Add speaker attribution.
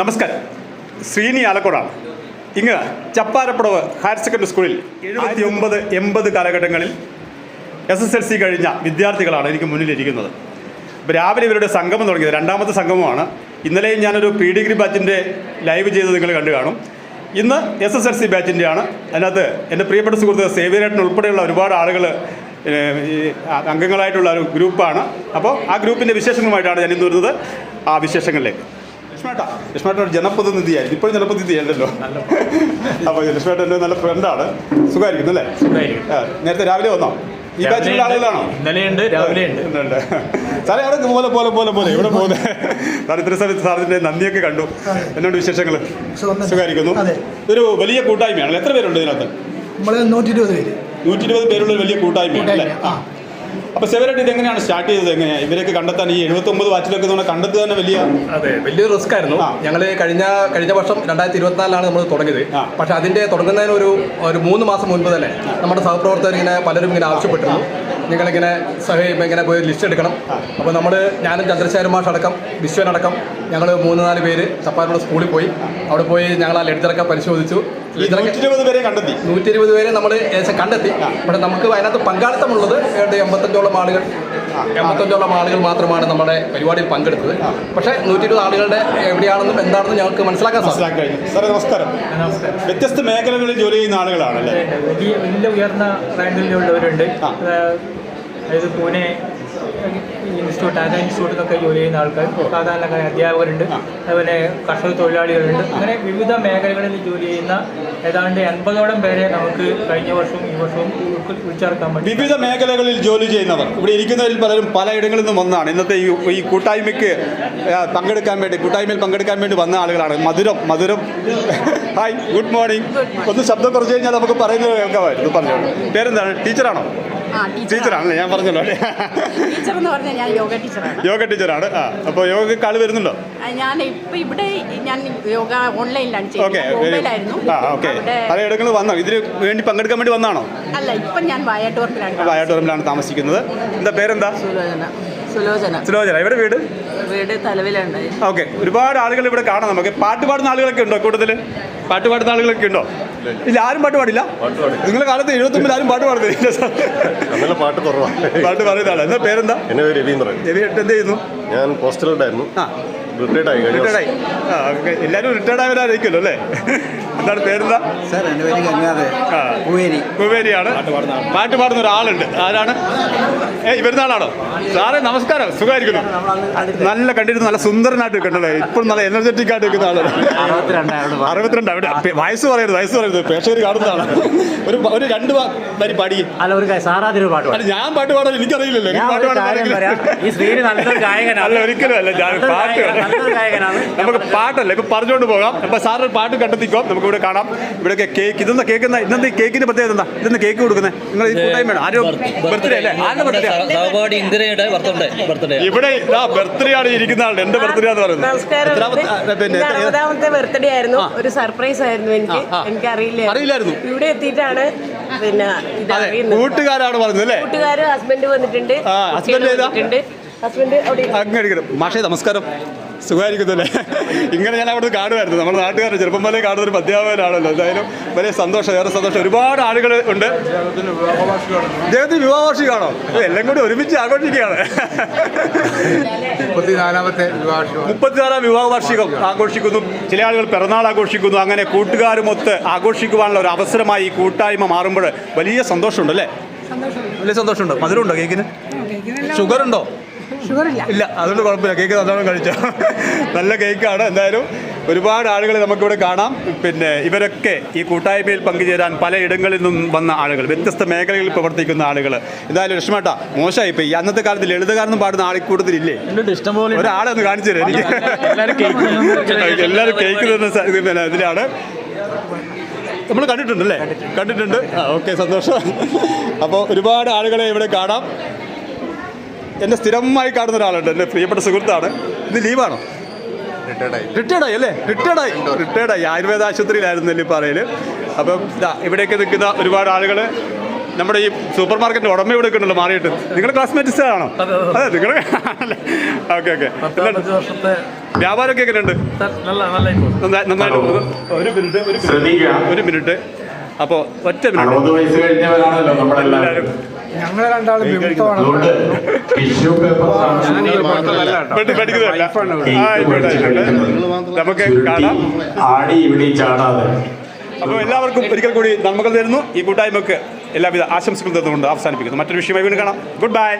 Speaker 1: നമസ്കാരം. ശ്രീനി ആലക്കോടാണ്. ഇങ്ങ് ചപ്പാരപ്പുടവ് higher secondary സ്കൂളിൽ എഴുപത്തി ഒമ്പത് എൺപത് കാലഘട്ടങ്ങളിൽ എസ് എസ് എൽ സി കഴിഞ്ഞ വിദ്യാർത്ഥികളാണ് എനിക്ക് മുന്നിലിരിക്കുന്നത്. അപ്പോൾ രാവിലെ ഇവരുടെ സംഗമം തുടങ്ങിയത് രണ്ടാമത്തെ സംഗമമാണ്. ഇന്നലെയും ഞാനൊരു പി ഡിഗ്രി ബാച്ചിന്റെ ലൈവ് ചെയ്ത് നിങ്ങൾ കണ്ടു കാണും. ഇന്ന് എസ് എസ് എൽ സി ബാച്ചിന്റെയാണ് അതിനകത്ത് എന്റെ പ്രിയപ്പെട്ട സുഹൃത്ത് സേവിയറേട്ടൻ ഉൾപ്പെടെയുള്ള ഒരുപാട് ആളുകൾ അംഗങ്ങളായിട്ടുള്ള ഒരു ഗ്രൂപ്പാണ്. അപ്പോൾ ആ ഗ്രൂപ്പിന്റെ വിശേഷങ്ങളുമായിട്ടാണ് ഞാൻ ഇന്ന് വരുന്നത്. ആ വിശേഷങ്ങളിലേക്ക്. ലക്ഷ്മേട്ട. ലക്ഷ്മേട്ട ഒരു ജനപ്രതിനിധിയായിരുന്നു ഇപ്പോഴും ജനപ്രതിനിധിയല്ലല്ലോ. അപ്പോൾ ലക്ഷ്മേട്ട എന്റെ നല്ല ഫ്രണ്ടാണ് സുഖമായിരിക്കുന്നു അല്ലേ. നേരത്തെ രാവിലെ വന്നോ? ഈ ബാച്ചിലുള്ള ആളുകളാണോ?
Speaker 2: ഇന്നലെയുണ്ട് രാവിലെ ഉണ്ട്.
Speaker 1: സാറേ അവിടെ പോലെ പോലെ പോലെ പോലെ ഇവിടെ പോലെ. സാർ ഇത്ര സമയത്ത് സാറിന്റെ നന്ദിയൊക്കെ കണ്ടു. എന്നോട് വിശേഷങ്ങൾ
Speaker 3: സുഖം.
Speaker 1: സുഖമായിരിക്കുന്നു ഒരു വലിയ കൂട്ടായ്മയാണ് എത്ര പേരുണ്ട് ഇതിനകത്ത്?
Speaker 3: നമ്മൾ നൂറ്റി ഇരുപത് പേര്.
Speaker 1: നൂറ്റി ഇരുപത് പേരുള്ള വലിയ കൂട്ടായ്മയാണ് അല്ലേ? അപ്പോൾ സെവരായിട്ട് ഇതെങ്ങനെയാണ് സ്റ്റാർട്ട് ചെയ്തത്? എങ്ങനെയാണ് ഇവരൊക്കെ കണ്ടെത്താൻ ഈ എഴുപത്തൊമ്പത് വാച്ചിലൊക്കെ നമ്മൾ കണ്ടെത്തുക തന്നെ വലിയ
Speaker 4: അതെ വലിയൊരു റിസ്ക് ആയിരുന്നു. ഞങ്ങൾ കഴിഞ്ഞ കഴിഞ്ഞ വർഷം രണ്ടായിരത്തി ഇരുപത്തിനാലിലാണ് നമ്മൾ തുടങ്ങിയത് പക്ഷെ അതിന്റെ തുടങ്ങുന്നതിന് ഒരു ഒരു മൂന്ന് മാസം മുൻപ് തന്നെ നമ്മുടെ സഹപ്രവർത്തകർ ഇങ്ങനെ പലരും ഇങ്ങനെ ആവശ്യപ്പെട്ടിരുന്നു. നിങ്ങളിങ്ങനെ സഹി ഇങ്ങനെ പോയി ലിസ്റ്റ് എടുക്കണം. അപ്പോൾ നമ്മൾ ഞാനും ചന്ദ്രശേഖരൻ മാഷ് അടക്കം വിശ്വനടക്കം ഞങ്ങൾ മൂന്ന് നാല് പേര് ചപ്പാത്തിലുള്ള സ്കൂളിൽ പോയി. അവിടെ പോയി ഞങ്ങൾ ആ പരിശോധിച്ചു.
Speaker 1: നൂറ്റി ഇരുപത് പേരെ കണ്ടെത്തി.
Speaker 4: നമ്മൾ ഏകദേശം കണ്ടെത്തി. പക്ഷെ നമുക്ക് അതിനകത്ത് പങ്കാളിത്തമുള്ളത് ഏതാണ്ട് എൺപത്തഞ്ചോളം ആളുകൾ. എൺപത്തഞ്ചോളം ആളുകൾ മാത്രമാണ് നമ്മുടെ പരിപാടിയിൽ പങ്കെടുത്തത്. പക്ഷേ നൂറ്റി ഇരുപത് ആളുകളുടെ എവിടെയാണെന്നും എന്താണെന്നും ഞങ്ങൾക്ക് മനസ്സിലാക്കാൻ സാധിക്കും.
Speaker 1: മനസ്സിലാക്കി സാറേ നമസ്കാരം.
Speaker 2: നമസ്കാരം.
Speaker 1: വ്യത്യസ്ത മേഖലകളിൽ ജോലി ചെയ്യുന്ന ആളുകളാണല്ലേ?
Speaker 2: വലിയ ഉയർന്ന റാങ്കിലുള്ളവരുണ്ട് അതായത് പൂനെ ഇൻസ്റ്റിറ്റ്യൂട്ട് ടാറ്റ ഇൻസ്റ്റിറ്റ്യൂട്ടിലൊക്കെ ജോലി ചെയ്യുന്ന ആൾക്കാർ സാധാരണക്കാരെ അധ്യാപകരുണ്ട്. അതുപോലെ കർഷക തൊഴിലാളികളുണ്ട്. അങ്ങനെ വിവിധ മേഖലകളിൽ ജോലി ചെയ്യുന്ന ഏതാണ്ട് എൺപതോളം പേരെ നമുക്ക് കഴിഞ്ഞ വർഷവും ഈ വർഷവും വിളിച്ചിറക്കാൻ പറ്റും.
Speaker 1: വിവിധ മേഖലകളിൽ ജോലി ചെയ്യുന്നവർ ഇവിടെ ഇരിക്കുന്നവരിൽ പലരും പലയിടങ്ങളിൽ നിന്നും വന്നാണ്. ഇന്നത്തെ ഈ കൂട്ടായ്മയ്ക്ക് പങ്കെടുക്കാൻ വേണ്ടി കൂട്ടായ്മയിൽ പങ്കെടുക്കാൻ വേണ്ടി വന്ന ആളുകളാണ്. മധുരം മധുരം. ഹായ് ഗുഡ് മോർണിംഗ് ഒന്ന് ശബ്ദം കുറച്ച് കഴിഞ്ഞാൽ നമുക്ക് പറയുന്നത് കേൾക്കാമായിരുന്നു. പറഞ്ഞോളൂ. പേരെന്താണ്? ടീച്ചറാണോ?
Speaker 5: ആ ടീച്ചർ
Speaker 1: ടീച്ചറാണല്ലേ? ഞാൻ പറഞ്ഞല്ലോ.
Speaker 5: ടീച്ചർ എന്ന് പറഞ്ഞാൽ ഞാൻ യോഗ ടീച്ചറാണ്.
Speaker 1: യോഗ ടീച്ചറാണ്. ആ അപ്പോൾ യോഗയ്ക്ക് ആൾ വരുന്നുണ്ടോ?
Speaker 5: ഞാൻ ഇപ്പൊ ഇവിടെ ഞാൻ യോഗ ഓൺലൈനിലാണ്
Speaker 1: വന്നോ ഇതിന് വേണ്ടി പങ്കെടുക്കാൻ വേണ്ടി വന്നാണോ?
Speaker 5: അല്ല ഇപ്പൊ ഞാൻ വയട്ടൂർക്കിലാണ്
Speaker 1: വായാട്ടോറിലാണ് താമസിക്കുന്നത്. എന്താ പേരെന്താ?
Speaker 6: സുലോചന. സുലോചന.
Speaker 1: സുലോചന. ഇവിടെ വീട്?
Speaker 6: വീട് തലവിലുണ്ടായി
Speaker 1: ഓക്കെ. ഒരുപാട് ആളുകൾ ഇവിടെ കാണാം നമുക്ക്. പാട്ട് പാടുന്ന ആളുകളൊക്കെ ഉണ്ടോ കൂട്ടത്തിൽ പാട്ട് പാടുന്ന ആളുകളൊക്കെ ഉണ്ടോ? ഇല്ല ആരും പാട്ട് പാടില്ല. നിങ്ങളെ കാലത്ത് എഴുപത്തൊമ്പതിൽ ആരും പാട്ട് പാടുന്നില്ല.
Speaker 7: അങ്ങനെ പാട്ട് കുറവാണ്
Speaker 1: പാട്ട് പറയുന്നതാണ് എന്താ പേരെന്താ?
Speaker 7: എന്റെ പേര് രവീന്ദ്രൻ
Speaker 1: രവി എന്ത് ചെയ്യുന്നു?
Speaker 7: ഞാൻ പോസ്റ്റലുണ്ടായിരുന്നു
Speaker 1: ആ.
Speaker 7: റിട്ടയർഡ് ആയി കഴിഞ്ഞ
Speaker 1: റിട്ടയർഡായി. ആ എല്ലാവരും റിട്ടയർഡ് ആയവരായിരിക്കുമല്ലോ അല്ലേ? എന്താണ് പേരെന്താ?
Speaker 8: സാർ എന്റെ പേര് ഗംഗാധർ
Speaker 1: ആ.
Speaker 8: പൂവേരി.
Speaker 1: കുവേരിയാണ് പാട്ട് പാടുന്ന ഒരാളുണ്ട്. ആരാണ്? ഏ ഇവരുന്ന ആളാണോ സാറേ നമസ്കാരം. സുഖമായിരിക്കുന്നു. നല്ല കണ്ടിരുന്നു നല്ല സുന്ദരനായിട്ട് കണ്ടല്ലേ ഇപ്പോഴും നല്ല എനർജറ്റിക് ആയിട്ട് നിൽക്കുന്ന ആളാണ്. അറുപത്തിരണ്ട് അവിടെ വയസ്സ് പറയരുത് വയസ്സ് പറയരുത്. പ്രേക്ഷകർ കാണുന്നതാണ് ഒരു ഒരു രണ്ട് വരി പാടി.
Speaker 2: അല്ല ഒരു സാറാതിരി പാട്ട്
Speaker 1: അല്ല ഞാൻ പാട്ട് പാടാൻ എനിക്കറിയില്ലല്ലോ. പാട്ട് പാടാൻ
Speaker 2: ഈ സ്ത്രീ നല്ലൊരു ഗായകനാണ്.
Speaker 1: അല്ല ഒരിക്കലും അല്ല. പാട്ട്. നമുക്ക് പാട്ടല്ലേ? ഇപ്പൊ പറഞ്ഞുകൊണ്ട് പോകാം. അപ്പൊ സാറ് പാട്ട് കണ്ടെത്തിക്കോ. നമുക്ക് ഇവിടെ കാണാം. ഇവിടെ കേക്ക് ഇതെന്താ കേക്ക് ഇന്നത്തെ കേക്കിന്റെ പ്രത്യേകത എന്താ? ഇതെന്താ കേക്ക് കൊടുക്കുന്നത് നിങ്ങൾ ഈ കൂട്ടായ്മ ആരോ ബർത്ത്ഡേ അല്ലേ? ആരുടെ ബർത്ത്ഡേ
Speaker 9: ഇന്ദിരയുടെ ബർത്ത്ഡേ. ബർത്ത്ഡേ.
Speaker 1: ഇവിടെ ഇതാ ബർത്ത്ഡേ ആണ് ഇരിക്കുന്ന ആളുടെ. എന്റെ ബർത്ത്ഡേ എന്ന് പറയുന്നത്? പിന്നെ
Speaker 6: അറുപതാമത്തെ ബർത്ത്ഡേ ആയിരുന്നു. ഒരു സർപ്രൈസ് ആയിരുന്നു എനിക്ക്. എനിക്ക് അറിയില്ല
Speaker 1: അറിയില്ലായിരുന്നു.
Speaker 6: ഇവിടെ എത്തിയിട്ടാണ് പിന്നെ
Speaker 1: കൂട്ടുകാരാണ് പറഞ്ഞത് അല്ലേ?
Speaker 6: കൂട്ടുകാര് ഹസ്ബൻഡ് വന്നിട്ടുണ്ട്.
Speaker 1: ആ, വന്നിട്ടുണ്ട്?
Speaker 6: ഹസ്ബൻഡ് അവിടെ
Speaker 1: അങ്ങ് ഇരിക്കണം മാഷേ നമസ്കാരം. സുഖമായിരിക്കുന്നല്ലേ? ഇങ്ങനെ ഞാൻ അവിടെ കാണുമായിരുന്നു. നമ്മുടെ നാട്ടുകാർ ചെറുപ്പം വലിയ കാണുന്ന ഒരു അധ്യാപകനാണല്ലോ എന്തായാലും വലിയ സന്തോഷം ഏറെ സന്തോഷം. ഒരുപാട് ആളുകൾ ഉണ്ട്. അദ്ദേഹത്തിന് വിവാഹവാർഷികമാണോ? എല്ലാം കൂടി ഒരുമിച്ച് ആഘോഷിക്കുകയാണ്. മുപ്പത്തിനാലാം വിവാഹ വാർഷികം ആഘോഷിക്കുന്നു. ചില ആളുകൾ പിറന്നാൾ ആഘോഷിക്കുന്നു. അങ്ങനെ കൂട്ടുകാരുമൊത്ത് ആഘോഷിക്കുവാനുള്ള ഒരു അവസരമായി ഈ കൂട്ടായ്മ മാറുമ്പോൾ വലിയ സന്തോഷമുണ്ട്. അല്ലേ വലിയ സന്തോഷമുണ്ട്. മധുരമുണ്ടോ കേക്കിന്? ഷുഗർ ഉണ്ടോ? ഇല്ല. അതുകൊണ്ട് കുഴപ്പമില്ല. കേക്ക് നല്ലോണം കഴിച്ചോ? നല്ല കേക്കാണ്. എന്തായാലും ഒരുപാട് ആളുകളെ നമുക്കിവിടെ കാണാം. പിന്നെ ഇവരൊക്കെ ഈ കൂട്ടായ്മയിൽ പങ്കുചേരാൻ പലയിടങ്ങളിൽ നിന്നും വന്ന ആളുകൾ വ്യത്യസ്ത മേഖലകളിൽ പ്രവർത്തിക്കുന്ന ആളുകൾ എന്തായാലും ലക്ഷ്മട്ട മോശമായി ഇപ്പൊ ഈ അന്നത്തെ കാലത്ത് ലളിതകാരനും പാടുന്ന ആളിക്കൂട്ടത്തിലില്ലേ?
Speaker 2: ഇഷ്ടംപോലെ
Speaker 1: ഒരാളെ ഒന്ന് കാണിച്ചു തരാം എനിക്ക്.
Speaker 2: എല്ലാവരും കേക്ക്
Speaker 1: തരുന്ന ഇതിലാണ്. നമ്മൾ കണ്ടിട്ടുണ്ടല്ലേ? കണ്ടിട്ടുണ്ട്. ആ ഓക്കെ സന്തോഷം. അപ്പോൾ ഒരുപാട് ആളുകളെ ഇവിടെ കാണാം. എന്നെ സ്ഥിരമായി കാണുന്ന ഒരാളുണ്ട്. എന്റെ പ്രിയപ്പെട്ട സുഹൃത്താണ്. ഇത് ലീവാണോ? റിട്ടയർഡായി അല്ലേ? റിട്ടയർഡായി റിട്ടയർഡായി ആയുർവേദ ആശുപത്രിയിലായിരുന്നു നെല്ലിപ്പാറയിൽ അപ്പം ഇതാ ഇവിടെയൊക്കെ നിൽക്കുന്ന ഒരുപാട് ആളുകൾ നമ്മുടെ ഈ സൂപ്പർ മാർക്കറ്റിന്റെ ഉടമ ഇവിടെ ഉണ്ടല്ലോ മാറിയിട്ട്. നിങ്ങളുടെ ക്ലാസ്മേറ്റ്സ് ആണോ? അതെ നിങ്ങൾ ഓക്കെ ഓക്കെ.
Speaker 8: വർഷത്തെ
Speaker 1: വ്യാപാരമൊക്കെ എങ്ങനെയുണ്ട്? നന്നായിട്ട്. ഒരു മിനിറ്റ് ഒരു മിനിറ്റ്.
Speaker 10: ശ്രദ്ധിക്കുക.
Speaker 1: ഒരു മിനിറ്റ്. അപ്പോൾ ഒറ്റ മിനിറ്റ്.
Speaker 3: ഞങ്ങൾ രണ്ടാളും
Speaker 10: ടിഷ്യൂ പേപ്പർ
Speaker 1: നമുക്ക് കാണാം.
Speaker 10: ആടി ഇവിടെ ചാടാതെ.
Speaker 1: അപ്പോൾ എല്ലാവർക്കും ഒരിക്കൽ കൂടി നന്മകൾ തരുന്നു. ഈ കൂട്ടായ്മക്ക് എല്ലാവിധ ആശംസകളും തന്നുകൊണ്ട് അവസാനിപ്പിക്കുന്നു. മറ്റൊരു വിഷയമായി വീണ്ടും കാണാം. Good bye